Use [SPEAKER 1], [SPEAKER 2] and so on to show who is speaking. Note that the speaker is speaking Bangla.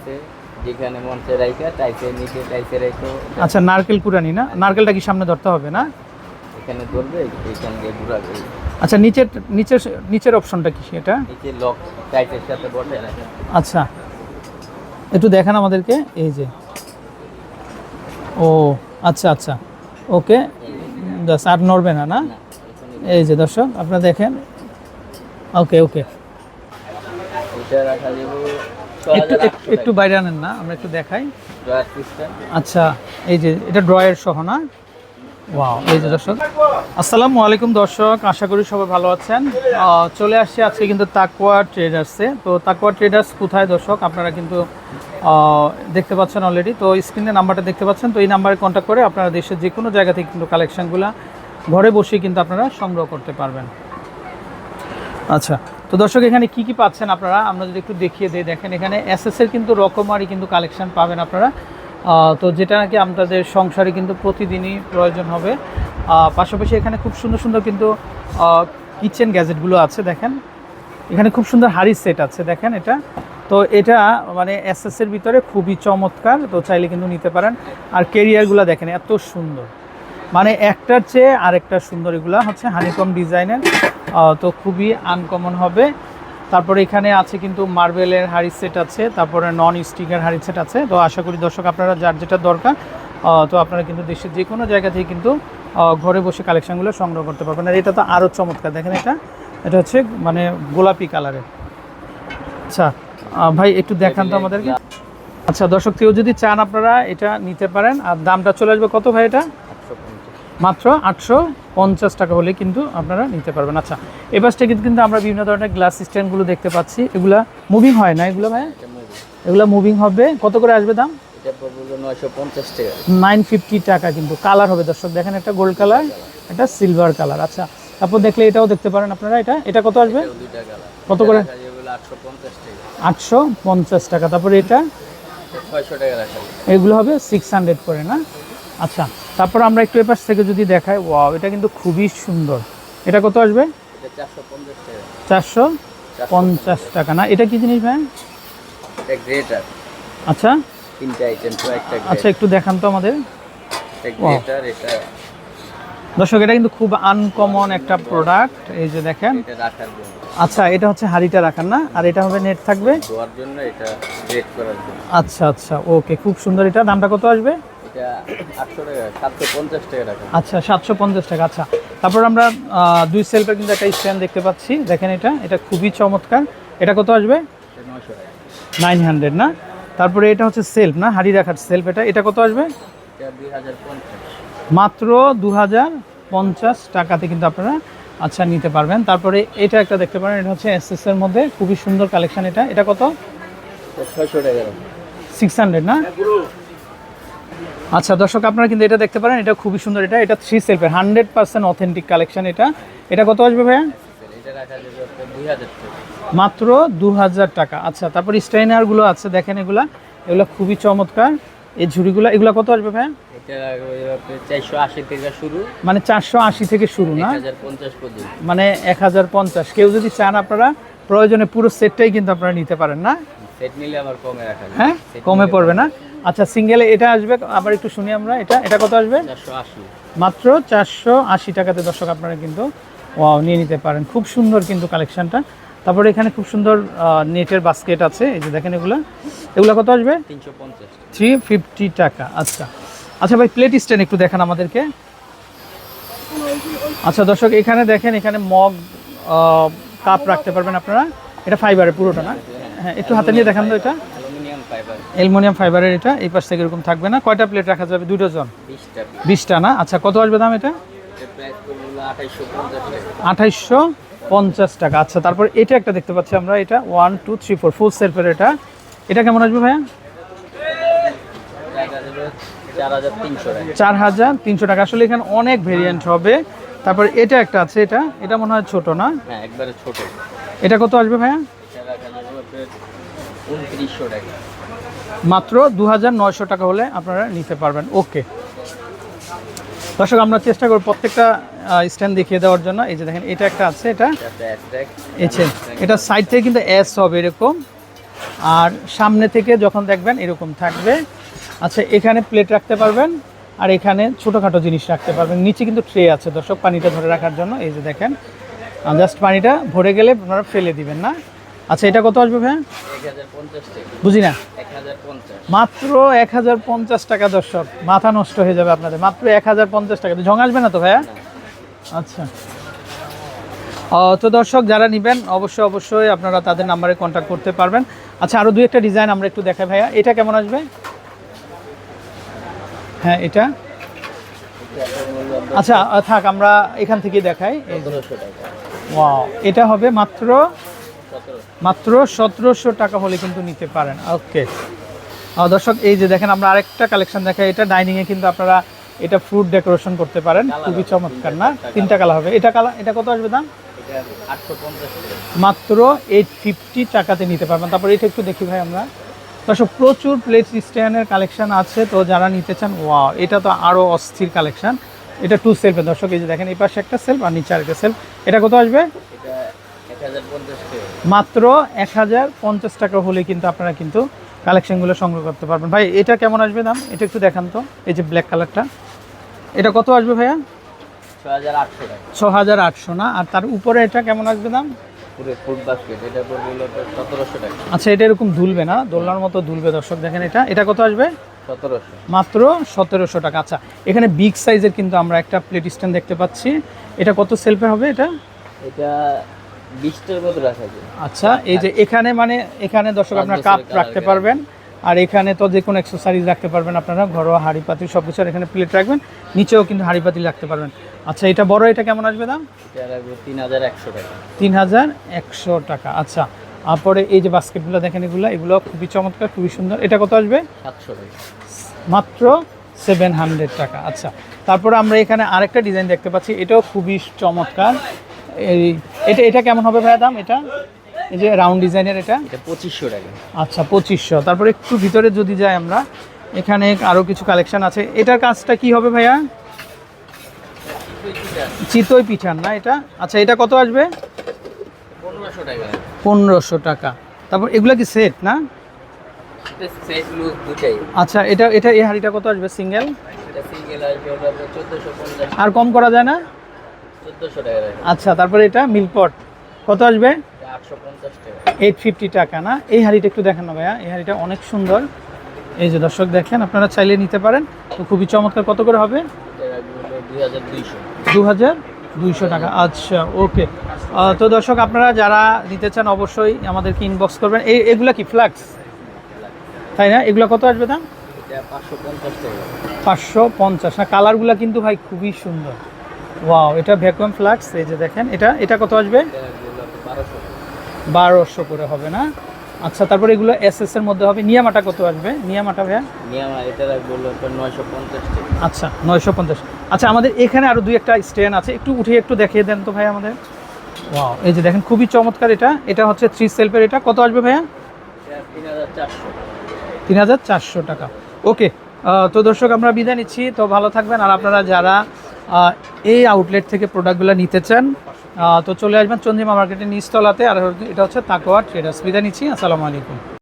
[SPEAKER 1] আছে যেখানে মঞ্চে রাইখা টাইসে নিচে টাইসে রাইখো।
[SPEAKER 2] আচ্ছা নারকেল কুরানি না? নারকেলটা কি সামনে ধরতে হবে না?
[SPEAKER 1] এখানে ধরবে এখান দিয়ে ঘুরাবে।
[SPEAKER 2] আচ্ছা নিচের নিচের নিচের অপশনটা কি এটা
[SPEAKER 1] নিচে লক টাইসের সাথে বসে
[SPEAKER 2] আচ্ছা একটু দেখান আমাদেরকে এই যে। ও আচ্ছা আচ্ছা ওকে জাস্ট আর নড়বে না না?
[SPEAKER 1] না
[SPEAKER 2] এই যে দর্শক আপনারা দেখেন। ওকে ওকে।
[SPEAKER 1] এটা রাখা যাবে।
[SPEAKER 2] একটু একটু- বাইরে আনেন না আমরা একটু দেখাই। আচ্ছা এই যে এটা ড্রয়ের সহ না? ওয়াও এই যে দর্শক। আসসালামু আলাইকুম দর্শক আশা করি সবাই ভালো আছেন। চলে আসছি আজকে কিন্তু তাকুয়া ট্রেডার্সে। তো তাকুয়া ট্রেডার্স কোথায় দর্শক? আপনারা কিন্তু দেখতে পাচ্ছেন অলরেডি তো স্ক্রিনে নাম্বারটা দেখতে পাচ্ছেন। তো এই নাম্বারে কন্ট্যাক্ট করে আপনারা দেশের যে কোনো জায়গা থেকে কিন্তু কালেকশনগুলো ঘরে বসে কিন্তু আপনারা সংগ্রহ করতে পারবেন। আচ্ছা তো দর্শক, এখানে কি কি পাচ্ছেন আপনারা? আমরা যদি একটু দেখিয়ে দিই, দেখেন এখানে এসএস এর কিন্তু রকমারি কিন্তু কালেকশন পাবেন আপনারা। তো যেটা নাকি আপনাদের সংসারে কিন্তু প্রতিদিনই প্রয়োজন হবে। পাশাপাশি এখানে খুব সুন্দর সুন্দর কিন্তু কিচেন গ্যাজেটগুলো আছে, দেখেন। এখানে খুব সুন্দর হাড়ি সেট আছে, দেখেন এটা। তো এটা মানে এসএস এর ভিতরে খুবই চমৎকার, তো চাইলে কিন্তু নিতে পারেন। আর কেরিয়ারগুলো দেখেন, এত সুন্দর। মানে একটার চেয়ে আরেকটা সুন্দর এগুলা হচ্ছে হানিকম ডিজাইনের। তো খুবই আনকমন হবে। তারপরে এখানে আছে কিন্তু মার্বেলের হাড়ি সেট আছে, তারপরে নন স্টিকের হাড়ি সেট আছে। তো আশা করি দর্শক আপনারা যার যেটা দরকার তো আপনারা কিন্তু দেশের যে কোনো জায়গা থেকে কিন্তু ঘরে বসে কালেকশনগুলো সংগ্রহ করতে পারবেন। আর এটা তো আরও চমৎকার, দেখেন এটা? এটা হচ্ছে মানে গোলাপি কালারের আচ্ছা ভাই একটু দেখান তো আমাদেরকে। আচ্ছা দর্শক কেউ যদি চান আপনারা এটা নিতে পারেন। আর দামটা চলে আসবে কত ভাই এটা? মাত্র আটশো পঞ্চাশ টাকা হলে কিন্তু আপনারা নিতে পারবেন। আচ্ছা এবার থেকে কিন্তু কিন্তু আমরা বিভিন্ন ধরনের গ্লাস স্ট্যান্ডগুলো দেখতে পাচ্ছি। এগুলা মুভিং হয় না? এগুলো ভাই? এগুলো মুভিং হবে। কত করে আসবে দাম? নাইন ফিফটি টাকা। কিন্তু। কালার হবে দর্শক দেখেন একটা গোল্ড কালার একটা সিলভার কালার আচ্ছা তারপর দেখলে এটাও দেখতে পারেন আপনারা। এটা এটা কত আসবে? কত করে?
[SPEAKER 1] আটশো পঞ্চাশ টাকা।
[SPEAKER 2] তারপরে এটা? এগুলো হবে সিক্স হান্ড্রেড করে না? আচ্ছা তারপর আমরা একটু এপাশ থেকে যদি দেখাই ওয়াও এটা কিন্তু খুবই সুন্দর। এটা কত আসবে?
[SPEAKER 1] চারশো পঞ্চাশ টাকা।
[SPEAKER 2] না এটা কি জিনিস ভাই? আচ্ছা। আচ্ছা একটু দেখান তো আমাদের।
[SPEAKER 1] এটা
[SPEAKER 2] দর্শক এটা কিন্তু খুব আনকমন একটা প্রোডাক্ট এই যে দেখেন। আচ্ছা এটা হচ্ছে হাড়িটা রাখার না? আর এটা হবে নেট থাকবে? আচ্ছা আচ্ছা ওকে খুব সুন্দর। এটা দামটা কত আসবে?
[SPEAKER 1] এটা আটশো টাকা সাতশো পঞ্চাশ টাকা রাখা
[SPEAKER 2] আচ্ছা সাতশো পঞ্চাশ টাকা আচ্ছা। তারপর আমরা দুই সেলফের কিন্তু একটা স্ট্যান্ড দেখতে পাচ্ছি। দেখেন এটা এটা খুবই চমৎকার। এটা কত আসবে?
[SPEAKER 1] এটা নয়শো টাকা।
[SPEAKER 2] নাইন হান্ড্রেড না? তারপরে এটা হচ্ছে সেলফ না? হাড়ি রাখার সেলফ এটা এটা কত আসবে? মাত্র দু হাজার পঞ্চাশ টাকাতে কিন্তু আপনারা আচ্ছা নিতে পারবেন। তারপরে এটা একটা দেখতে পারেন এটা হচ্ছে এসএস এর মধ্যে। খুবই সুন্দর কালেকশন এটা। এটা কত?
[SPEAKER 1] ছয়শো টাকা।
[SPEAKER 2] সিক্স হান্ড্রেড না? আচ্ছা দর্শক আপনারা কিন্তু এটা দেখতে পারেন এটা খুবই সুন্দর এটা এটা থ্রি সেলফের হান্ড্রেড পার্সেন্ট অথেন্টিক কালেকশন এটা। এটা কত আসবে ভাইয়া? মাত্র দু হাজার টাকা। আচ্ছা তারপর স্টাইনারগুলো আছে দেখেন এগুলা। এগুলো খুবই চমৎকার। এই ঝুড়িগুলো এগুলো কত আসবে ভাইয়া? মানে চারশো আশি থেকে শুরু না? মানে এক হাজার পঞ্চাশ। কেউ যদি চান আপনারা প্রয়োজনে পুরো সেটটাই কিন্তু আপনারা নিতে পারেন না?
[SPEAKER 1] সেট নিলে আমার কমে রাখা
[SPEAKER 2] হ্যাঁ? কমে পড়বে না? আচ্ছা সিঙ্গেলে এটা আসবে আবার একটু শুনি আমরা এটা এটা কত আসবে? মাত্র চারশো আশি টাকাতে দর্শক আপনারা কিন্তু ওয়াও নিয়ে নিতে পারেন। খুব সুন্দর কিন্তু কালেকশনটা। তারপরে এখানে খুব সুন্দর নেটের বাস্কেট আছে এই যে দেখেন এগুলো। এগুলো কত আসবে? থ্রি ফিফটি টাকা আচ্ছা। আচ্ছা ভাই প্লেট স্ট্যান্ড একটু দেখান আমাদেরকে। আচ্ছা দর্শক এখানে দেখেন এখানে মগ কাপ রাখতে পারবেন আপনারা। এটা ফাইবারের পুরোটা না? হ্যাঁ একটু হাতে নিয়ে দেখান তো এটা।
[SPEAKER 1] অ্যালুমিনিয়াম
[SPEAKER 2] ফাইবারের এটা এই পাশ থেকে এরকম থাকবে না। কয়টা প্লেট রাখা যাবে? দুটো জন?
[SPEAKER 1] বিশটা
[SPEAKER 2] না? আচ্ছা কত আসবে দাম এটা?
[SPEAKER 1] আঠাইশশো পঞ্চাশ টাকা।
[SPEAKER 2] আচ্ছা তারপর এটা একটা দেখতে পাচ্ছি আমরা এটা one two three four full সেলফের এটা। এটা কেমন আসবে ভাইয়া?
[SPEAKER 1] চার হাজার তিনশো টাকা।
[SPEAKER 2] আসলে এখানে অনেক ভেরিয়েন্ট হবে। তারপর এটা একটা আছে এটা? এটা মনে হয় ছোট না?
[SPEAKER 1] হ্যাঁ একবারে ছোট।
[SPEAKER 2] এটা কত আসবে ভাইয়া?
[SPEAKER 1] উনত্রিশশো টাকা।
[SPEAKER 2] মাত্র দু হাজার নয়শো টাকা হলে আপনারা নিতে পারবেন। ওকে। দর্শক, আমরা চেষ্টা করব প্রত্যেকটা স্ট্যান্ড দেখিয়ে দেওয়ার জন্য। এই যে দেখেন, এটা একটা আছে, এটা? যে, এটা সাইড থেকে কিন্তু এস হবে এরকম। আর সামনে থেকে যখন দেখবেন এরকম থাকবে। আচ্ছা এখানে প্লেট রাখতে পারবেন, আর এখানে ছোটোখাটো জিনিস রাখতে পারবেন। নিচে কিন্তু ট্রে আছে দর্শক, পানিটা ধরে রাখার জন্য। এই যে দেখেন জাস্ট পানিটা ভরে গেলে আপনারা ফেলে দিবেন না। আচ্ছা এটা কত আসবে
[SPEAKER 1] টাকা
[SPEAKER 2] বুঝি না। মাত্র এক হাজার পঞ্চাশ টাকা দর্শক মাথা নষ্ট হয়ে যাবে আপনাদের। মাত্র এক হাজার পঞ্চাশ টাকা। ঝং আসবে না তো ভাইয়া? আচ্ছা। তো দর্শক যারা নেবেন অবশ্যই অবশ্যই আপনারা তাদের নাম্বারে কন্ট্যাক্ট করতে পারবেন। আচ্ছা আরও দুই একটা ডিজাইন আমরা একটু দেখাই ভাইয়া। এটা কেমন আসবে? হ্যাঁ এটা। আচ্ছা থাক আমরা এখান থেকে দেখাই। এটা হবে মাত্র মাত্র সতেরোশো টাকা হলে কিন্তু নিতে পারেন। ওকে দর্শক এই যে দেখেন আমরা আরেকটা কালেকশন দেখাই। এটা ডাইনিংয়ে কিন্তু আপনারা এটা ফ্রুট ডেকোরেশন করতে পারেন। খুবই চমৎকার না? তিনটা কালার হবে। এটা কালার এটা কত আসবে দাম? মাত্র এইট ফিফটি টাকাতে নিতে পারবেন। তারপর এটা একটু দেখি ভাই আমরা। দর্শক প্রচুর প্লেট স্ট্যান্ডের কালেকশন আছে। তো যারা নিতে চান ওয়া এটা তো আরও অস্থির কালেকশন এটা টু সেলফের দর্শক এই যে দেখেন এই পাশে একটা সেলফ আর নিচে আরেকটা সেলফ এটা কত আসবে
[SPEAKER 1] এটা এক হাজার পঞ্চাশ টাকা
[SPEAKER 2] মাত্র এক হাজার পঞ্চাশ টাকা হলে কিন্তু আপনারা কিন্তু কালেকশনগুলো সংগ্রহ করতে পারবেন। ভাই এটা কেমন আসবে দাম? এটা একটু দেখান তো এই যে ব্ল্যাক কালারটা এটা কত আসবে ভাইয়া?
[SPEAKER 1] ছ হাজার আটশো
[SPEAKER 2] না? আর তার উপরে এটা কেমন আসবে দাম? আচ্ছা এটা এরকম দুলবে না? দোলনার মতো দুলবে দর্শক দেখেন এটা। এটা কত আসবে? মাত্র সতেরোশো টাকা। আচ্ছা এখানে বিগ সাইজের কিন্তু আমরা একটা প্লেট স্ট্যান্ড দেখতে পাচ্ছি। এটা কত সেলফে হবে এটা?
[SPEAKER 1] এটা বিশটার মতো রাখা যায়।
[SPEAKER 2] আচ্ছা এই যে এখানে মানে এখানে দর্শক আপনার কাপ রাখতে পারবেন আর এখানে তো যে কোনো এক্সেসারিজ রাখতে পারবেন আপনারা ঘরোয়া হাঁড়ি পাতিল সব কিছু এখানে প্লেট রাখবেন নিচেও কিন্তু হাঁড়ি পাতিল রাখতে পারবেন। আচ্ছা এটা বড় এটা কেমন আসবে দাম?
[SPEAKER 1] তিন হাজার একশো টাকা।
[SPEAKER 2] তিন হাজার একশো টাকা আচ্ছা। তারপরে এই যে বাস্কেটগুলো দেখেন এগুলো এগুলো খুবই চমৎকার খুবই সুন্দর। এটা কত আসবে?
[SPEAKER 1] সাতশো টাকা।
[SPEAKER 2] মাত্র সেভেন হান্ড্রেড টাকা আচ্ছা। তারপরে আমরা এখানে আরেকটা ডিজাইন দেখতে পাচ্ছি এটাও খুবই চমৎকার। এই এটা এটা কেমন হবে ভাইয়া দাম? এটা? এই যে রাউন্ড ডিজাইনের এটা?
[SPEAKER 1] এটা পঁচিশশো টাকা।
[SPEAKER 2] আচ্ছা পঁচিশশো। তারপরে একটু ভিতরে যদি যাই আমরা এখানে আরও কিছু কালেকশন আছে। এটার কাজটা কি হবে ভাইয়া? চিতই পিঠান না এটা? আচ্ছা এটা কত আসবে?
[SPEAKER 1] পনেরোশো টাকা।
[SPEAKER 2] পনেরোশো টাকা। তারপর এগুলো কি সেট না? আচ্ছা এটা এটা এই হাঁড়িটা কত আসবে? সিঙ্গেল আর কম করা যায় না? আচ্ছা তারপরে এটা মিলপট কত আসবে? এইট ফিফটি টাকা না? এই হাঁড়িটা একটু দেখেন না ভাইয়া এই হাঁড়িটা অনেক সুন্দর। এই যে দর্শক দেখেন আপনারা চাইলে নিতে পারেন। তো খুবই চমৎকার কত করে হবে? দু হাজার দুইশো। টাকা আচ্ছা ওকে। তো দর্শক আপনারা যারা নিতে চান অবশ্যই আমাদেরকে ইনবক্স করবেন। এই এগুলা কি ফ্ল্যাক্স তাই না? এগুলো কত আসবে দাম?
[SPEAKER 1] পাঁচশো পঞ্চাশ।
[SPEAKER 2] না কালারগুলো কিন্তু ভাই খুবই সুন্দর। ওয়াও এটা ভ্যাকুয়াম ফ্লাক্স এই যে দেখেন এটা এটা কত আসবে?
[SPEAKER 1] বারোশো
[SPEAKER 2] করে হবে না? আচ্ছা তারপরে এগুলো এস এস এর মধ্যে হবে। নিয়ামাটা কত আসবে? নিয়ামাটা ভাইয়া?
[SPEAKER 1] নিয়ামা এটা রাখবে নয়শো পঞ্চাশ
[SPEAKER 2] আচ্ছা নয়শো পঞ্চাশ। আচ্ছা আমাদের এখানে আরও দুই একটা স্ট্যান্ড আছে। একটু উঠিয়ে একটু দেখিয়ে দেন তো ভাই আমাদের। ওয়াও এই যে দেখেন খুবই চমৎকার এটা। এটা হচ্ছে থ্রি সেলফের এটা। কত আসবে ভাইয়া?
[SPEAKER 1] তিন হাজার চারশো।
[SPEAKER 2] টাকা। ওকে তো দর্শক, আমরা বিদায় নিচ্ছি। তো ভালো থাকবেন। আর আপনারা যারা এই আউটলেট থেকে প্রোডাক্টগুলো নিতে চান তো চলে আসবেন চন্দ্রিমা মার্কেটের নিচতলাতে। আর এটা হচ্ছে তাকোয়া ট্রেডার্স বিদায় নিচ্ছি। আসসালামু আলাইকুম।